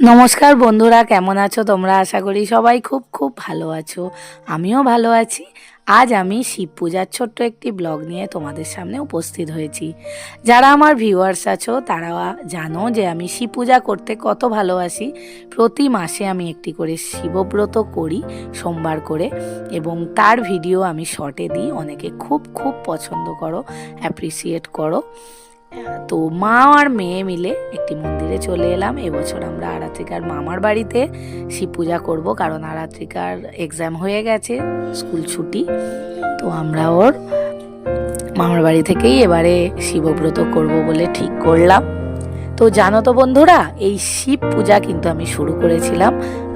নমস্কার বন্ধুরা, কেমন আছো তোমরা? আশা করি সবাই খুব খুব ভালো আছো। আমিও ভালো আছি। আজ আমি শিব পূজার ছোট্ট একটি ব্লগ নিয়ে তোমাদের সামনে উপস্থিত হয়েছি। যারা আমার ভিউয়ার্স আছো তারা জানো যে আমি শিব পূজা করতে কত ভালোবাসি। প্রতি মাসে আমি একটি করে শিবব্রত করি সোমবার করে এবং তার ভিডিও আমি শর্টে দিই। অনেকে খুব খুব পছন্দ করো অ্যাপ্রিসিয়েট করো। তো মা আর মেয়ে মিলে একটি মন্দিরে চলে এলাম। এবছর আমরা আরাত্রিকার মামার বাড়িতে শিব পূজা করব, কারণ আরাত্রিকার এক্সাম হয়ে গেছে স্কুল ছুটি। তো আমরা ওর মামার বাড়ি থেকেই এবারে শিবব্রত করব বলে ঠিক করলাম। তো জানো তো বন্ধুরা, এই শিব পূজা কিন্তু আমি শুরু করেছিলাম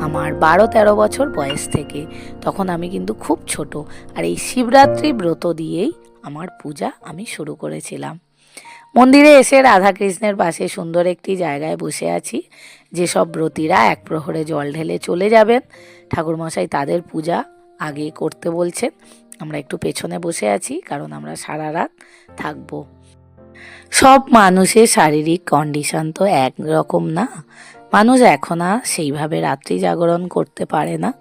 আমার বারো তেরো বছর বয়স থেকে। তখন আমি কিন্তু খুব ছোট, আর এই শিবরাত্রি ব্রত দিয়েই আমার পূজা আমি শুরু করেছিলাম। মন্দিরে এসে রাধাকৃষ্ণের পাশে সুন্দর একটি জায়গায় বসে আছি। যেসব ব্রতীরা এক প্রহরে জল ঢেলে চলে যাবেন, ঠাকুরমশাই তাদের পূজা আগে করতে বলছেন। আমরা একটু পেছনে বসে আছি, কারণ আমরা সারা রাত থাকব। সব মানুষের শারীরিক কন্ডিশন তো একরকম না। মানুষ এখন আর সেইভাবে রাত্রি জাগরণ করতে পারে না।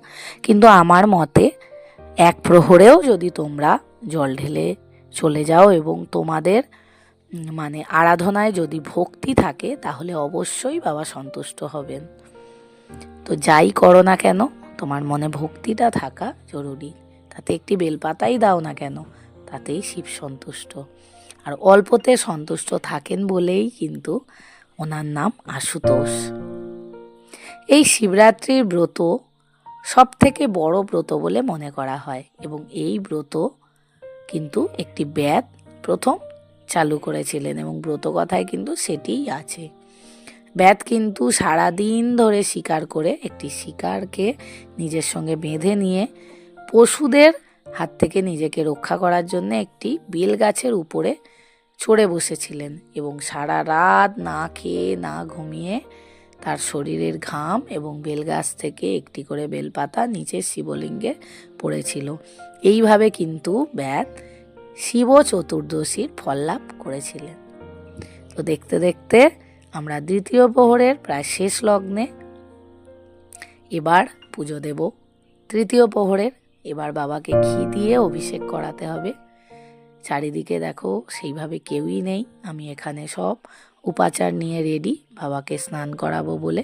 কিন্তু আমার মতে, এক প্রহরেও যদি তোমরা জল ঢেলে চলে যাও এবং তোমাদের মানে আরাধনায় যদি ভক্তি থাকে, তাহলে অবশ্যই বাবা সন্তুষ্ট হবেন। তো যাই করো না কেন, তোমার মনে ভক্তিটা থাকা জরুরি। তাতে একটি বেলপাতাই দাও না কেন, তাতেই শিব সন্তুষ্ট। আর অল্পতে সন্তুষ্ট থাকেন বলেই কিন্তু ওনার নাম আশুতোষ। এই শিবরাত্রির ব্রত সব থেকে বড় ব্রত বলে মনে করা হয় এবং এই ব্রত কিন্তু একটি ব্যাদ প্রথম চালু করেছিলেন এবং ব্রত কথায় কিন্তু সেটিই আছে। ব্যাত কিন্তু সারা দিন ধরে শিকার করে একটি শিকারকে নিজের সঙ্গে বেঁধে নিয়ে পশুদের হাত থেকে নিজেকে রক্ষা করার জন্য একটি বেল গাছের উপরে চড়ে বসেছিলেন এবং সারা রাত না খেয়ে, না ঘুমিয়ে তার শরীরের ঘাম এবং বেলগাছ থেকে একটি করে বেলপাতা নিচের শিবলিঙ্গে পড়েছিল। এইভাবে কিন্তু ব্যাত শিব চতুর্দশীর ফল লাভ করেছিলেন। তো দেখতে দেখতে আমরা দ্বিতীয় প্রহরের প্রায় শেষ লগ্নে এবার পুজো দেব। তৃতীয় প্রহরের এবার বাবাকে ঘি দিয়ে অভিষেক করাতে হবে। চারিদিকে দেখো সেইভাবে কেউই নেই। আমি এখানে সব উপাচার নিয়ে রেডি বাবাকে স্নান করাবো বলে।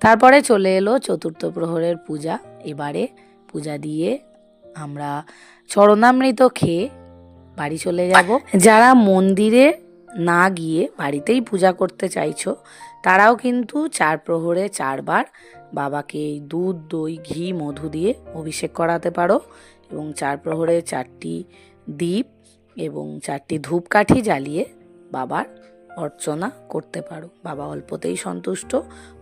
তারপরে চলে এলো চতুর্থ প্রহরের পূজা। এবারে পূজা দিয়ে আমরা চরণামৃত খেয়ে বাড়ি চলে যাব। যারা মন্দিরে না গিয়ে বাড়িতেই পূজা করতে চাইছো, তারাও কিন্তু চার প্রহরে চারবার বাবাকে এই দুধ, দই, ঘি, মধু দিয়ে অভিষেক করাতে পারো এবং চার প্রহরে চারটি দ্বীপ এবং চারটি ধূপকাঠি জ্বালিয়ে বাবার অর্চনা করতে পারো। বাবা অল্পতেই সন্তুষ্ট,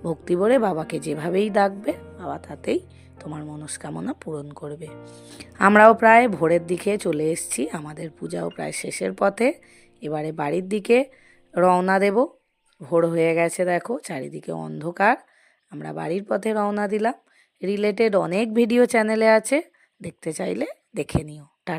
ভক্তি ভরে বাবাকে যেভাবেই ডাকবে বাবা তাতেই তোমার মনস্কামনা পূরণ করবে। আমরাও প্রায় ভোরের দিকে চলে এসেছি, আমাদের পূজাও প্রায় শেষের পথে। এবারে বাড়ির দিকে রওনা দেব। ভোর হয়ে গেছে দেখো, চারিদিকে অন্ধকার। আমরা বাড়ির পথে রওনা দিলাম। রিলেটেড অনেক ভিডিও চ্যানেলে আছে, দেখতে চাইলে দেখে নিও।